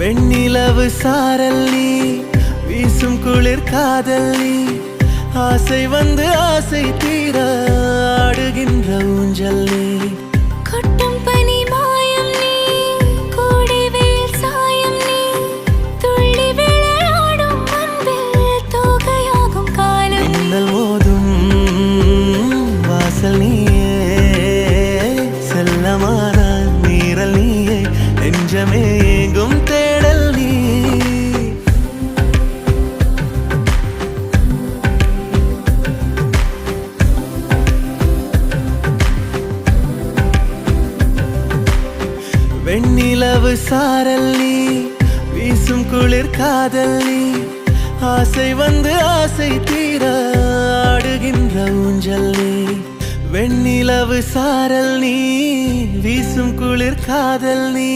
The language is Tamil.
வெண்ணிலவு சாரல் நீ வீசும் குளிர் காதல் நீ ஆசை வந்து ஆசை தீர ஆடுகின்ற ஊஞ்சல் நீ கொட்டும் பனி மாயம் நீ கோடை வெயில் சாயம் நீ துள்ளி விளையாடும் அன்பில் தோகையாகும் காலம் நீ. மின்னல் மோதும் வாசல் நீயே செல்லமான நீரல் நீயே நெஞ்சமே வெண்ணிலவு சாரல் நீ வீசும் குளிர் காதல் நீ ஆசை வந்து ஆசை தீர ஆடுகின்ற ஊஞ்சல் நீ வெண்ணிலவு சாரல் நீ வீசும் குளிர் காதல் நீ